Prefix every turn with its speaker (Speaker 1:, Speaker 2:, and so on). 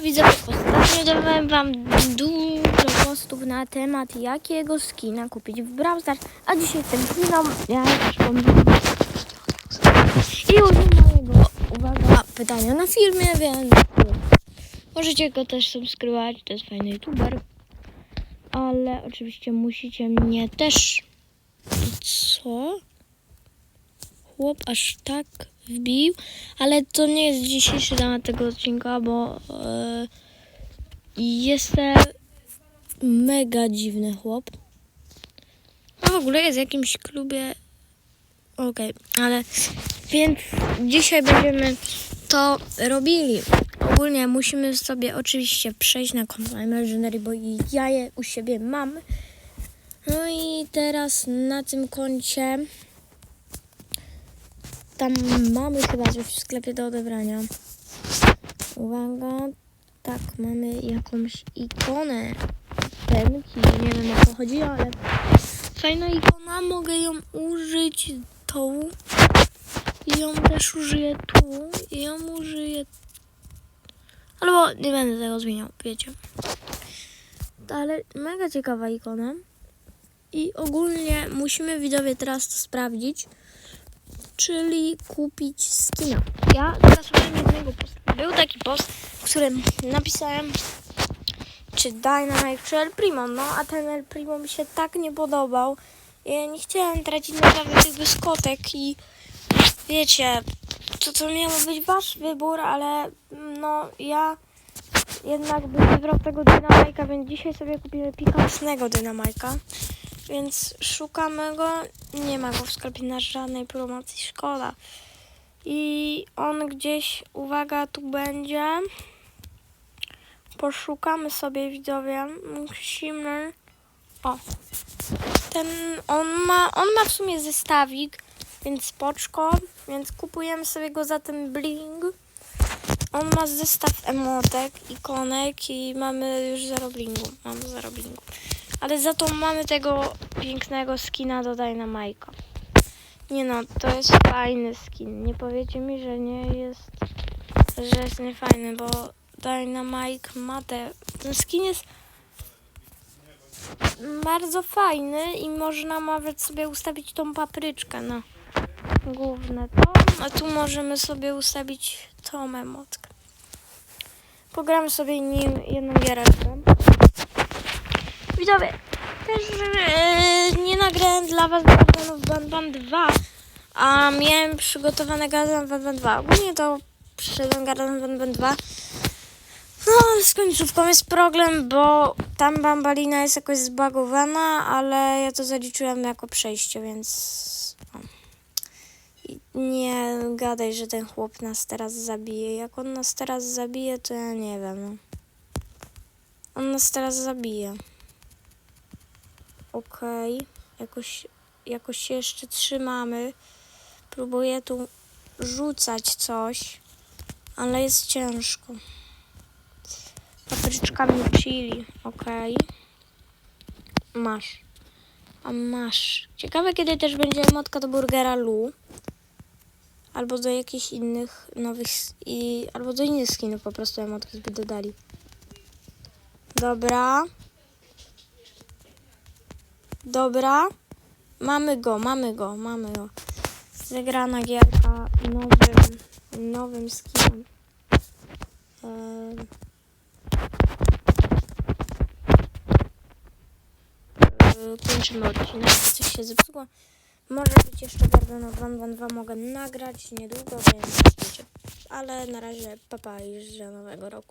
Speaker 1: Wysłałem wam dużo postów na temat jakiego skina kupić w Brawl Stars, a dzisiaj ten skinom, ja przypomnę. I nie mojego, uwaga, pytania na filmie, więc możecie go też subskrybować, to jest fajny youtuber. Ale oczywiście musicie mnie też... Chłop aż tak wbił, ale to nie jest dzisiejszy temat tego odcinka, bo e, jest to mega dziwny chłop. A w ogóle jest w jakimś klubie. Okej, ale więc dzisiaj będziemy to robili. Ogólnie musimy sobie oczywiście przejść na konto Imaginary, bo ja je u siebie mam. No i teraz na tym koncie tam mamy chyba coś w sklepie do odebrania. Uwaga, tak, mamy jakąś ikonę. Pemki, nie wiem o co chodzi, ale fajna ikona, mogę ją użyć tą i ją też użyję tu. I ją użyję albo nie będę tego zmieniał, wiecie. Ale mega ciekawa ikona. I ogólnie musimy widzowie teraz to sprawdzić, czyli kupić skina. Ja mam jednego posta. Był taki post, w którym napisałem, czy Dynamite, czy El Primo. No, a ten El Primo mi się tak nie podobał. Ja nie chciałem tracić naprawdę tych wyskotek i wiecie, to to miało być wasz wybór, ale no ja jednak bym wybrał tego Dynamajka, więc dzisiaj sobie kupimy pikantnego Dynamajka. Więc szukamy go. Nie ma go w sklepie na żadnej promocji, szkoda. I on gdzieś, uwaga, tu będzie. Poszukamy sobie widzowie. Musimy. O. Ten, on ma, on ma w sumie zestawik, więc spoczko. Więc kupujemy sobie go za ten bling. On ma zestaw emotek, ikonek i mamy już zero blingu. Mamy zero blingu. Ale za to mamy tego pięknego skina do Dynamite'a. Nie no, to jest fajny skin. Nie powiecie mi, że nie jest, że jest niefajny, bo Dynamite ma te... Ten skin jest bardzo fajny i można nawet sobie ustawić tą papryczkę na główne to. A tu możemy sobie ustawić tą emotkę. Pogramy sobie nim jedną giereczkę. Widzowie, też e, nie nagrałem dla was Gardenów Ban Ban 2, a miałem przygotowane Garden Ban Ban 2. Ogólnie to przyszedłem Garden Ban Ban 2. No, z końcówką jest problem, bo tam bambalina jest jakoś zbagowana, ale ja to zaliczyłem jako przejście, więc no. Nie gadaj, że ten chłop nas teraz zabije. Jak on nas teraz zabije, to ja nie wiem. No. On nas teraz zabije. Okej, jakoś, jakoś się jeszcze trzymamy. Próbuję tu rzucać coś, ale jest ciężko. Papryczkami chili, okej. Masz. A masz. Ciekawe, kiedy też będzie emotka do burgera Lu. Albo do jakichś innych nowych... I, albo do innych skinów po prostu emotki by dodali. Dobra. Dobra. Mamy go, mamy go, mamy go. Zagrana gierka nowym, nowym skinem. Eee, Kończymy odcinek, coś się zepsuło. Może być jeszcze Gardena 2 mogę nagrać niedługo, więc. Ale na razie papa i życzę nowego roku.